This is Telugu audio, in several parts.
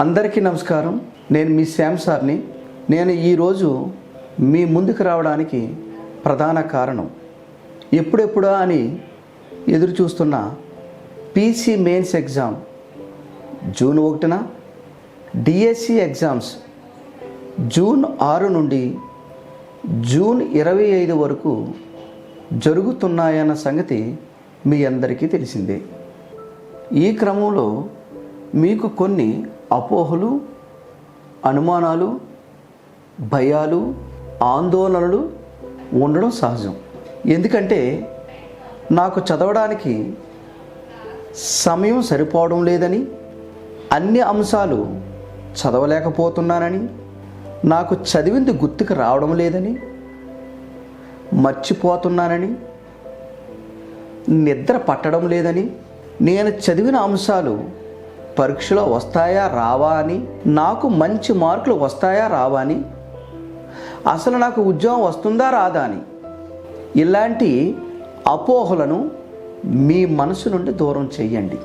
అందరికీ నమస్కారం. నేను మీ శ్యామ్ సార్ని. నేను ఈరోజు మీ ముందుకు రావడానికి ప్రధాన కారణం. ఎప్పుడెప్పుడా అని ఎదురు చూస్తున్న పీసీ మెయిన్స్ ఎగ్జామ్. జూన్ ఒకటిన డిఎస్సి ఎగ్జామ్స్. జూన్ ఆరు నుండి జూన్ ఇరవై ఐదు వరకు జరుగుతున్నాయన్న సంగతి మీ అందరికీ తెలిసిందే. ఈ క్రమంలో మీకు కొన్ని అపోహలు అనుమానాలు భయాలు ఆందోళనలు ఉండడం సహజం. ఎందుకంటే నాకు చదవడానికి సమయం సరిపోవడం లేదని అన్ని అంశాలు చదవలేకపోతున్నానని నాకు చదివింది గుర్తుకు రావడం లేదని మర్చిపోతున్నానని నిద్ర పట్టడం లేదని నేను చదివిన అంశాలు పరీక్షలో వస్తాయా రావా అని? నాకు మంచి మార్కులు వస్తాయా రావా అని? అసలు నాకు ఉద్యోగం వస్తుందా రాదా అని? ఇలాంటి అపోహలను మీ మనసు నుండి దూరం చేయండి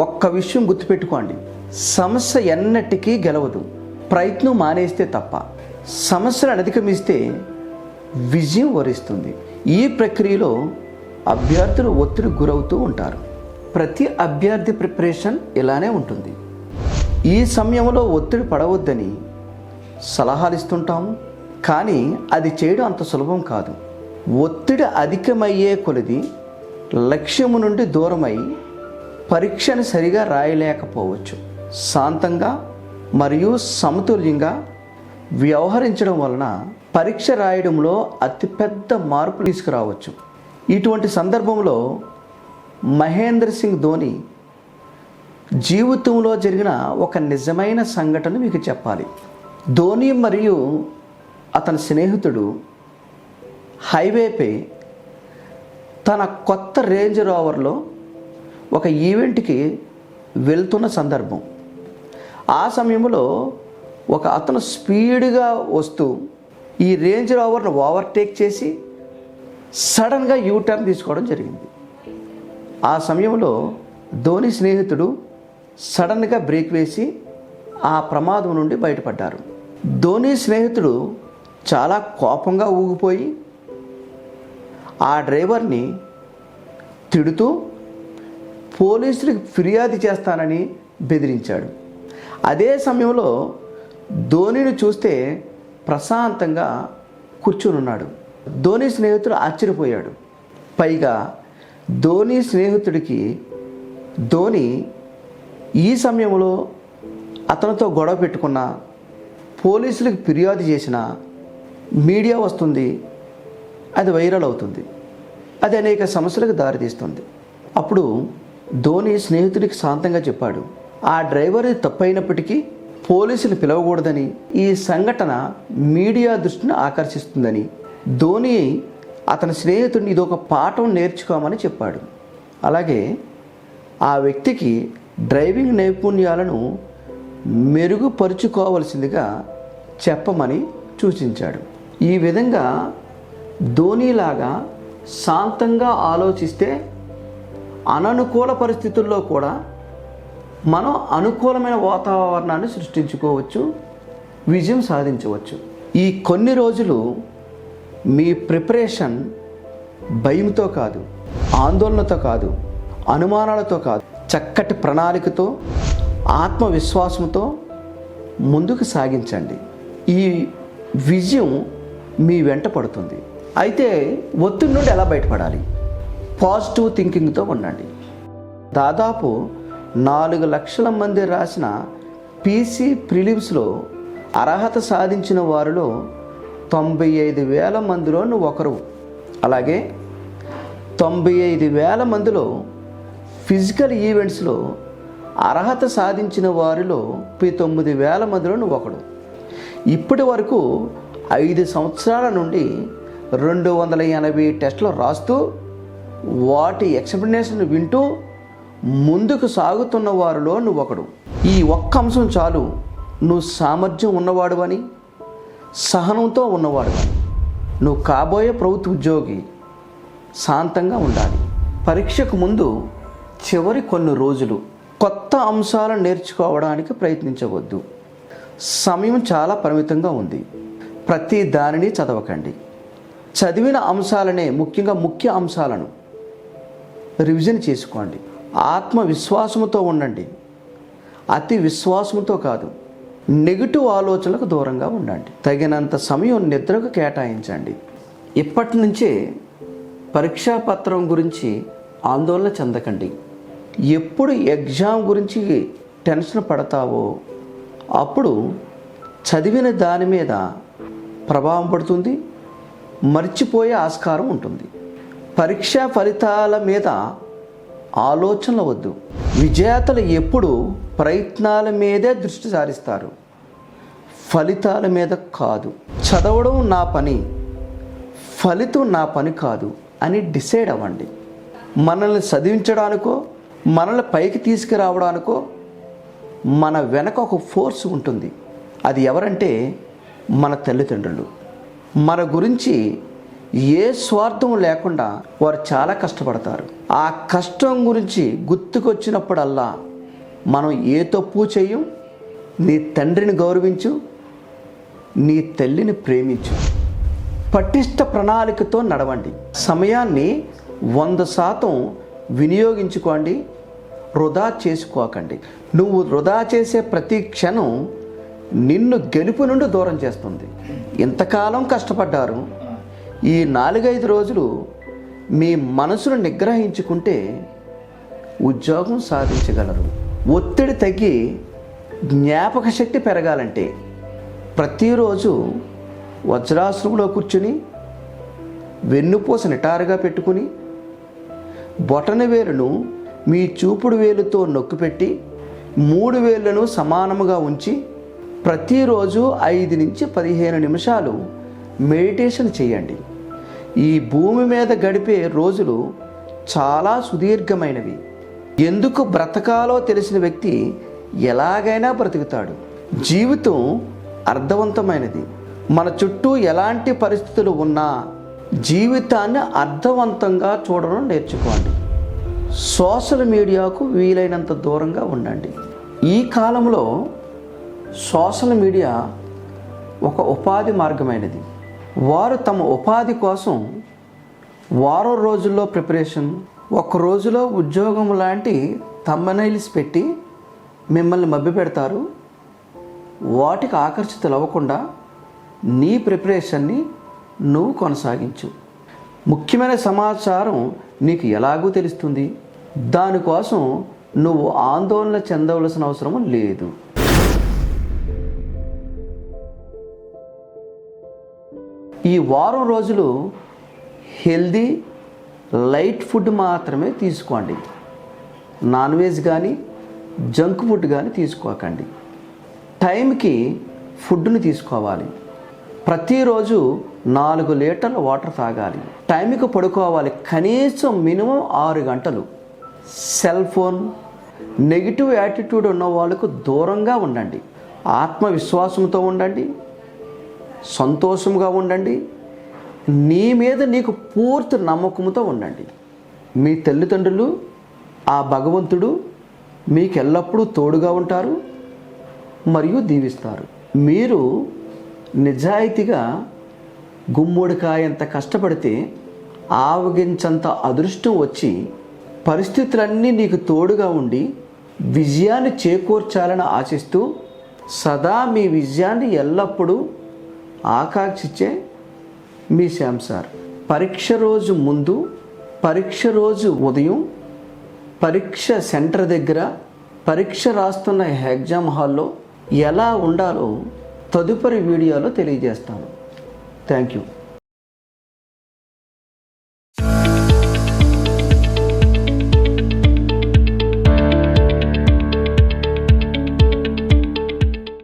ఒక్క విషయం గుర్తుపెట్టుకోండి. సమస్య ఎన్నటికీ గెలవదు. ప్రయత్నం మానేస్తే తప్ప. సమస్యలను అధిగమిస్తే విజయం వరిస్తుంది. ఈ ప్రక్రియలో అభ్యర్థులు ఒత్తిడి గురవుతూ ఉంటారు. ప్రతి అభ్యర్థి ప్రిపరేషన్ ఇలానే ఉంటుంది. ఈ సమయంలో ఒత్తిడి పడవద్దని సలహాలు ఇస్తుంటాము కానీ అది చేయడం అంత సులభం కాదు. ఒత్తిడి అధికమయ్యే కొలది లక్ష్యము నుండి దూరమై పరీక్షను సరిగా రాయలేకపోవచ్చు. శాంతంగా మరియు సమతుల్యంగా వ్యవహరించడం వలన పరీక్ష రాయడంలో అతిపెద్ద మార్పు తీసుకురావచ్చు. ఇటువంటి సందర్భంలో మహేంద్ర సింగ్ ధోని జీవితంలో జరిగిన ఒక నిజమైన సంఘటన మీకు చెప్పాలి. ధోని మరియు అతని స్నేహితుడు హైవేపై తన కొత్త రేంజ్ రోవర్లో ఒక ఈవెంట్కి వెళ్తున్న సందర్భం. ఆ సమయంలో ఒక అతను స్పీడ్గా వస్తూ ఈ రేంజ్ రోవర్ను ఓవర్టేక్ చేసి సడన్గా యూటర్న్ తీసుకోవడం జరిగింది. ఆ సమయంలో ధోని స్నేహితుడు సడన్గా బ్రేక్ వేసి ఆ ప్రమాదం నుండి బయటపడ్డారు. ధోని స్నేహితుడు చాలా కోపంగా ఊగిపోయి ఆ డ్రైవర్ని తిడుతూ పోలీసులకు ఫిర్యాదు చేస్తానని బెదిరించాడు. అదే సమయంలో ధోనిని చూస్తే ప్రశాంతంగా కూర్చొని ఉన్నాడు ధోని స్నేహితుడు ఆశ్చర్యపోయాడు. పైగా ధోని స్నేహితుడికి ధోని ఈ సమయంలో అతనితో గొడవ పెట్టుకున్న పోలీసులకు ఫిర్యాదు చేసిన మీడియా వస్తుంది అది వైరల్ అవుతుంది అది అనేక సమస్యలకు దారితీస్తుంది. అప్పుడు ధోని స్నేహితుడికి శాంతంగా చెప్పాడు ఆ డ్రైవర్ తప్పైనప్పటికీ పోలీసులు పిలవకూడదని ఈ సంఘటన మీడియా దృష్టిని ఆకర్షిస్తుందని. ధోని అతని స్నేహితుడిని ఇదొక పాఠం నేర్చుకోమని చెప్పాడు. అలాగే ఆ వ్యక్తికి డ్రైవింగ్ నైపుణ్యాలను మెరుగుపరుచుకోవలసిందిగా చెప్పమని సూచించాడు. ఈ విధంగా ధోనిలాగా శాంతంగా ఆలోచిస్తే అననుకూల పరిస్థితుల్లో కూడా మనం అనుకూలమైన వాతావరణాన్ని సృష్టించుకోవచ్చు విజయం సాధించవచ్చు. ఈ కొన్ని రోజులు మీ ప్రిపరేషన్ భయంతో కాదు ఆందోళనతో కాదు అనుమానాలతో కాదు చక్కటి ప్రణాళికతో ఆత్మవిశ్వాసంతో ముందుకు సాగించండి. ఈ విజయం మీ వెంట పడుతుంది. అయితే ఒత్తిడి నుండి ఎలా బయటపడాలి? పాజిటివ్ థింకింగ్తో ఉండండి. దాదాపు నాలుగు లక్షల మంది రాసిన పీసీ ప్రిలిమ్స్లో అర్హత సాధించిన వారిలో తొంభై ఐదు వేల మందిలో నువ్వు ఒకరు అలాగే తొంభై ఐదు వేల మందిలో ఫిజికల్ ఈవెంట్స్లో అర్హత సాధించిన వారిలో ముప్పై తొమ్మిది వేల మందిలో నువ్వు ఒకడు ఇప్పటి వరకు ఐదు సంవత్సరాల నుండి రెండు వందల ఎనభై టెస్టులు రాస్తూ వాటి ఎక్స్ప్లెనేషన్ వింటూ ముందుకు సాగుతున్న వారిలో నువ్వు ఒకడు ఈ ఒక్క అంశం చాలు. నువ్వు సామర్థ్యం ఉన్నవాడు అని సహనంతో ఉన్నవాడు. నువ్వు కాబోయే ప్రభుత్వ ఉద్యోగి శాంతంగా ఉండాలి. పరీక్షకు ముందు చివరి కొన్ని రోజులు కొత్త అంశాలను నేర్చుకోవడానికి ప్రయత్నించవద్దు. సమయం చాలా పరిమితంగా ఉంది. ప్రతి దానిని చదవకండి. చదివిన అంశాలనే ముఖ్యంగా ముఖ్య అంశాలను రివిజన్ చేసుకోండి. ఆత్మవిశ్వాసముతో ఉండండి. అతి విశ్వాసంతో కాదు నెగిటివ్ ఆలోచనలకు దూరంగా ఉండండి. తగినంత సమయం నిద్రకు కేటాయించండి. ఇప్పటి నుంచే పరీక్షా పత్రం గురించి ఆందోళన చెందకండి. ఎప్పుడు ఎగ్జామ్ గురించి టెన్షన్ పడతావో అప్పుడు చదివిన దాని మీద ప్రభావం పడుతుంది మర్చిపోయే ఆస్కారం ఉంటుంది. పరీక్షా ఫలితాల మీద ఆలోచనలు వద్దు. విజేతలు ఎప్పుడు ప్రయత్నాల మీదే దృష్టి సారిస్తారు. ఫలితాల మీద కాదు. చదవడం నా పని ఫలితం నా పని కాదు అని డిసైడ్ అవ్వండి. మనల్ని చదివించడానికో మనల్ని పైకి తీసుకురావడానికో మన వెనక ఒక ఫోర్స్ ఉంటుంది. అది ఎవరంటే మన తల్లిదండ్రులు. మన గురించి ఏ స్వార్థం లేకుండా వారు చాలా కష్టపడతారు. ఆ కష్టం గురించి గుర్తుకొచ్చినప్పుడల్లా మనం ఏ తప్పు చేయం నీ తండ్రిని గౌరవించు నీ తల్లిని ప్రేమించు. పటిష్ట ప్రణాళికతో నడవండి. సమయాన్ని వంద శాతం వినియోగించుకోండి వృధా చేసుకోకండి. నువ్వు వృధా చేసే ప్రతి క్షణం నిన్ను గెలుపు నుండి దూరం చేస్తుంది. ఇంతకాలం కష్టపడ్డారు. ఈ నాలుగైదు రోజులు మీ మనసును నిగ్రహించుకుంటే ఉద్యోగం సాధించగలరు. ఒత్తిడి తగ్గి జ్ఞాపక శక్తి పెరగాలంటే ప్రతిరోజు వజ్రాశ్రమంలో కూర్చుని వెన్నుపూస నిటారుగా పెట్టుకుని బొటన వేలును మీ చూపుడు వేలుతో నొక్కిపెట్టి మూడు వేళ్ళను సమానముగా ఉంచి ప్రతిరోజు ఐదు నుంచి పదిహేను నిమిషాలు మెడిటేషన్ చేయండి. ఈ భూమి మీద గడిపే రోజులు చాలా సుదీర్ఘమైనవి. ఎందుకు బ్రతకాలో తెలిసిన వ్యక్తి ఎలాగైనా బ్రతుకుతాడు. జీవితం అర్థవంతమైనది. మన చుట్టూ ఎలాంటి పరిస్థితులు ఉన్నా జీవితాన్ని అర్థవంతంగా చూడడం నేర్చుకోండి. సోషల్ మీడియాకు వీలైనంత దూరంగా ఉండండి. ఈ కాలంలో సోషల్ మీడియా ఒక ఉపాధి మార్గమైనది. వారు తమ ఉపాధి కోసం వారం రోజుల్లో ప్రిపరేషన్ ఒక రోజులో ఉద్యోగం లాంటి తమ్మనైల్స్ పెట్టి మిమ్మల్ని మభ్యపెడతారు. వాటికి ఆకర్షితులు అవ్వకుండా నీ ప్రిపరేషన్ని నువ్వు కొనసాగించు. ముఖ్యమైన సమాచారం నీకు ఎలాగూ తెలుస్తుంది? దానికోసం నువ్వు ఆందోళన చెందవలసిన అవసరం లేదు. ఈ వారం రోజులు హెల్దీ లైట్ ఫుడ్ మాత్రమే తీసుకోండి. నాన్ వెజ్ కానీ జంక్ ఫుడ్ కానీ తీసుకోకండి. టైంకి ఫుడ్ని తీసుకోవాలి. ప్రతిరోజు నాలుగు లీటర్ల వాటర్ తాగాలి. టైంకి పడుకోవాలి కనీసం మినిమం ఆరు గంటలు. సెల్ ఫోన్ నెగిటివ్ యాటిట్యూడ్ ఉన్న వాళ్ళకు దూరంగా ఉండండి. ఆత్మవిశ్వాసంతో ఉండండి. సంతోషంగా ఉండండి. నీ మీద నీకు పూర్తి నమ్మకంతో ఉండండి. మీ తల్లిదండ్రులు ఆ భగవంతుడు మీకు ఎల్లప్పుడూ తోడుగా ఉంటారు మరియు దీవిస్తారు. మీరు నిజాయితీగా గుమ్మడికాయంత కష్టపడితే ఆవగించంత అదృష్టం వచ్చి పరిస్థితులన్నీ నీకు తోడుగా ఉండి విజయాన్ని చేకూర్చాలని ఆశిస్తూ సదా మీ విజయాన్ని ఎల్లప్పుడూ ఆకాంక్షించే మీ శ్యామ్ సార్. పరీక్ష రోజు ముందు పరీక్ష రోజు ఉదయం పరీక్ష సెంటర్ దగ్గర పరీక్ష రాస్తున్న ఎగ్జామ్ హాల్లో ఎలా ఉండాలో తదుపరి వీడియోలో తెలియజేస్తాను. Thank you.